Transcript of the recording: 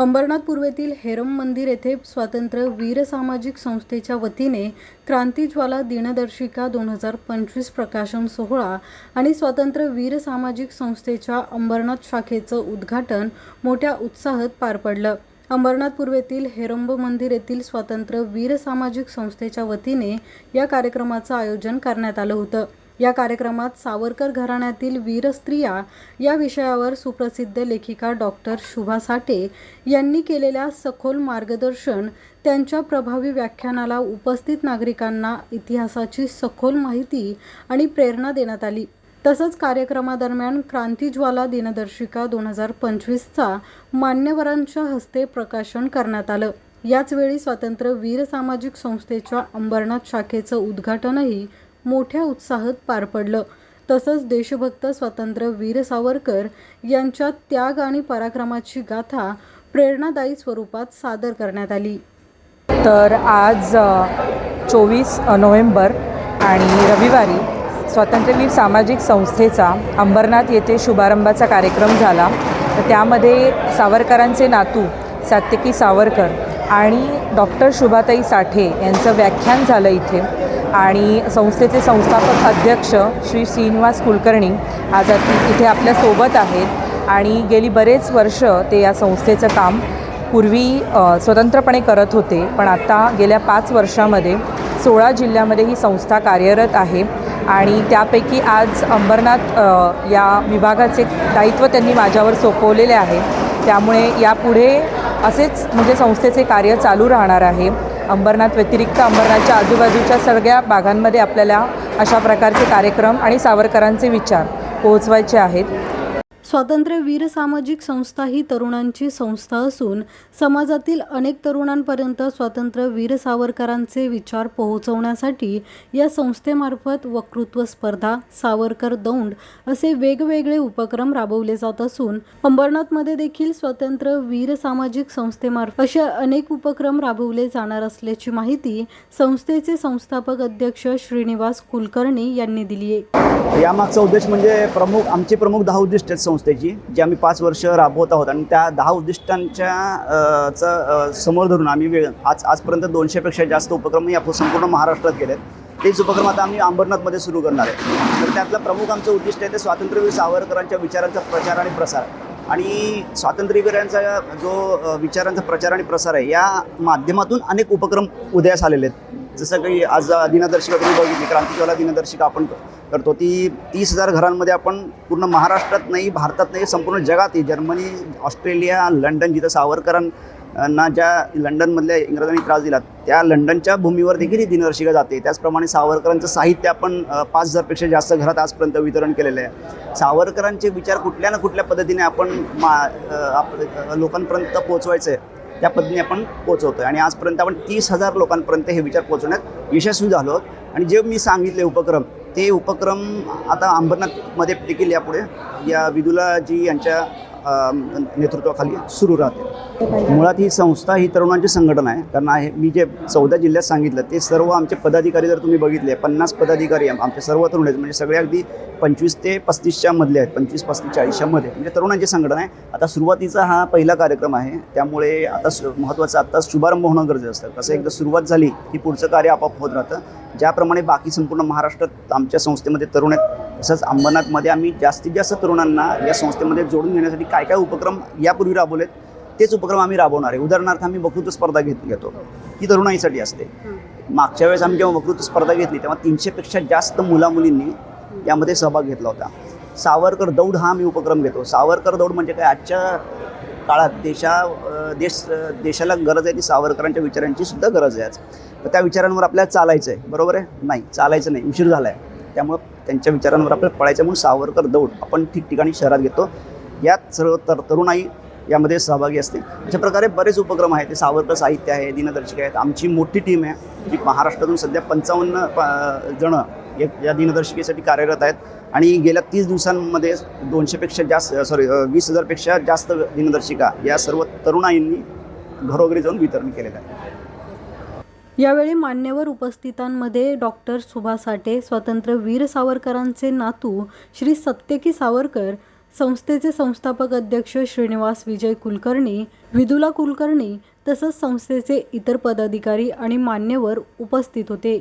Ambernath पूर्वेतील harem मंदिर येथे स्वातंत्र्य वीर सामाजिक संस्थेच्या वतीने क्रांतीज्वाला दिनदर्शिका दोन हजार पंचवीस प्रकाशन सोहळा आणि स्वातंत्र्य वीर सामाजिक संस्थेच्या अंबरनाथ शाखेचं उद्घाटन मोठ्या उत्साहात पार पडलं. अंबरनाथ पूर्वेतील हेरंब मंदिर येथील स्वातंत्र्य वीर सामाजिक संस्थेच्या वतीने या कार्यक्रमाचं आयोजन करण्यात आलं होतं. या कार्यक्रमात सावरकर घराण्यातील वीर स्त्रिया या विषयावर सुप्रसिद्ध लेखिका डॉक्टर शुभा साठे यांनी केलेल्या सखोल मार्गदर्शन त्यांच्या प्रभावी व्याख्यानाला उपस्थित नागरिकांना इतिहासाची सखोल माहिती आणि प्रेरणा देण्यात आली. तसंच कार्यक्रमादरम्यान क्रांतीज्वाला दिनदर्शिका दोन हजार पंचवीसचा मान्यवरांच्या हस्ते प्रकाशन करण्यात आलं. याचवेळी स्वातंत्र्य वीर सामाजिक संस्थेच्या अंबरनाथ शाखेचं उद्घाटनही मोठ्या उत्साहात पार पडलं. तसंच देशभक्त स्वातंत्र्य वीर सावरकर यांच्या त्याग आणि पराक्रमाची गाथा प्रेरणादायी स्वरूपात सादर करण्यात आली. तर आज चोवीस नोव्हेंबर आणि रविवारी स्वातंत्र्यवीर सामाजिक संस्थेचा अंबरनाथ येथे शुभारंभाचा कार्यक्रम झाला. तर त्यामध्ये सावरकरांचे नातू सात्यकी सावरकर आणि डॉक्टर शुभाताई साठे यांचं व्याख्यान झालं इथे. आणि संस्थेचे संस्थापक अध्यक्ष श्री श्रीनिवास कुलकर्णी आज इथे आपल्यासोबत आहेत. आणि गेली बरेच वर्ष ते या संस्थेचं काम पूर्वी स्वतंत्रपणे करत होते. पण आता गेल्या पाच वर्षामध्ये सोळा जिल्ह्यामध्ये ही संस्था कार्यरत आहे. आणि त्यापैकी आज अंबरनाथ या विभागाचे दायित्व त्यांनी माझ्यावर सोपवलेले आहे. त्यामुळे यापुढे असेच म्हणजे संस्थेचे कार्य चालू राहणार आहे. अंबरनाथ व्यतिरिक्त अंबरनाथच्या आजूबाजूच्या सगळ्या भागांमध्ये आपल्याला अशा प्रकारचे कार्यक्रम आणि सावरकरांचे विचार पोहोचवायचे आहेत. स्वातंत्र्य वीर सामाजिक संस्था ही तरुणांची संस्था असून समाजातील अनेक तरुणांपर्यंत स्वातंत्र्य वीर सावरकरांचे विचार पोहोचवण्यासाठी या संस्थेमार्फत वक्तृत्व स्पर्धा सावरकर दौंड असे वेगवेगळे उपक्रम राबवले जात असून अंबरनाथमध्ये देखील स्वतंत्र वीर सामाजिक संस्थेमार्फत असे अनेक उपक्रम राबवले जाणार असल्याची माहिती संस्थेचे संस्थापक अध्यक्ष श्रीनिवास कुलकर्णी यांनी दिली आहे. यामागचा उद्देश म्हणजे प्रमुख आमची प्रमुख दहा उद्दिष्ट संस्थेची जी आम्ही पाच वर्ष राबवत आहोत आणि त्या दहा उद्दिष्टांच्या अ, चा समोर धरून आम्ही वेळ आज आजपर्यंत दोनशेपेक्षा जास्त उपक्रम या संपूर्ण महाराष्ट्रात केलेत. तेच उपक्रम आता आम्ही अंबरनाथमध्ये सुरू करणार आहे. तर त्यातलं प्रमुख आमचं उद्दिष्ट आहे ते स्वातंत्र्यवीर सावरकरांच्या विचारांचा प्रचार आणि प्रसार. आणि स्वातंत्र्यवीरांचा जो विचारांचा प्रचार आणि प्रसार आहे या माध्यमातून अनेक उपक्रम उदयास आलेले आहेत. जसं काही आज दिनदर्शिका तुम्ही बघितली क्रांतीज्वाला दिनदर्शिका आपण करतो. ती तीस हजार घरांमध्ये आपण पूर्ण महाराष्ट्रात नाही भारतात नाही संपूर्ण जगात जर्मनी ऑस्ट्रेलिया लंडन जिथं सावरकरांना ज्या लंडनमधल्या इंग्रजांनी त्रास दिला त्या लंडनच्या भूमीवर देखील ही दिनदर्शिका जाते. त्याचप्रमाणे सावरकरांचं साहित्य आपण पाच हजारपेक्षा जास्त घरात आजपर्यंत वितरण केलेलं आहे. सावरकरांचे विचार कुठल्या ना कुठल्या पद्धतीने आपण मा आप लोकांपर्यंत पोचवायचं आहे त्या पद्धतीने आपण पोचवतो आहे आणि आजपर्यंत आपण तीस हजार लोकांपर्यंत हे विचार पोचवण्यात यशस्वी झालो आणि जे मी सांगितले उपक्रम ते उपक्रम आता अंबरनाथमध्ये देखील यापुढे या विदुलाजी यांच्या नेतृत्वाखाली सुरू राहते. मुळात ही संस्था ही तरुणांची संघटना आहे. कारण आहे मी जे चौदा जिल्ह्यात सांगितलं ते सर्व आमचे पदाधिकारी जर तुम्ही बघितले पन्नास पदाधिकारी आमचे सर्व तरुण आहेत. म्हणजे सगळे अगदी पंचवीस ते पस्तीसच्या मधले आहेत. पंचवीस पस्तीस चाळीसच्यामध्ये म्हणजे तरुणांची संघटना आहे. आता सुरुवातीचा हा पहिला कार्यक्रम आहे. त्यामुळे आता सु महत्त्वाचं आता शुभारंभ होणं गरजेचं असतं. कसं एकदा सुरुवात झाली की पुढचं कार्य आपोआप होत राहतं. ज्याप्रमाणे बाकी संपूर्ण महाराष्ट्रात आमच्या संस्थेमध्ये तरुण आहेत तसंच अंबरनाथमध्ये आम्ही जास्तीत जास्त तरुणांना या संस्थेमध्ये जोडून घेण्यासाठी काय काय उपक्रम यापूर्वी राबवलेत तेच उपक्रम आम्ही राबवणार आहे. उदाहरणार्थ आम्ही वक्तृत्व स्पर्धा घेत घेतो. ती तरुणाईसाठी असते. मागच्या वेळेस आम्ही जेव्हा वक्तृत्व स्पर्धा घेतली तेव्हा तीनशेपेक्षा जास्त मुला मुलींनी यामध्ये सहभाग घेतला होता. सावरकर दौड हा आम्ही उपक्रम घेतो. सावरकर दौड म्हणजे काय? आजच्या काळात देशा देश देशाला गरज आहे ती सावरकरांच्या विचारांची सुद्धा गरज आहे आज. तर त्या विचारांवर आपल्याला चालायचं आहे बरोबर आहे? नाही चालायचं नाही उशीर झाला आहे त्यामुळं त्यांच्या विचारांवर आपल्याला पळायचं आहे म्हणून सावरकर दौड आपण ठिकठिकाणी शहरात घेतो. यात सर्व तर तरुणाई यामध्ये सहभागी असते अशा प्रकारे बरेच उपक्रम आहेत. ते सावरकर साहित्य आहे दिनदर्शिका आहेत. आमची मोठी टीम आहे जी महाराष्ट्रातून सध्या पंचावन्न प- जणं या दिनदर्शिकेसाठी कार्यरत आहेत. आणि गेल्या तीस दिवसांमध्ये दोनशेपेक्षा जास्त सॉरी वीस हजारपेक्षा जास्त दिनदर्शिका या सर्व तरुणाईंनी घरोघरी जाऊन वितरण केलेलं आहे. यावेळी मान्यवर उपस्थितांमध्ये डॉक्टर सुभा साठे स्वातंत्र्य वीर सावरकरांचे नातू श्री सत्यकी सावरकर संस्थेचे संस्थापक अध्यक्ष श्रीनिवास विजय कुलकर्णी विदुला कुलकर्णी तसंच संस्थेचे इतर पदाधिकारी आणि मान्यवर उपस्थित होते.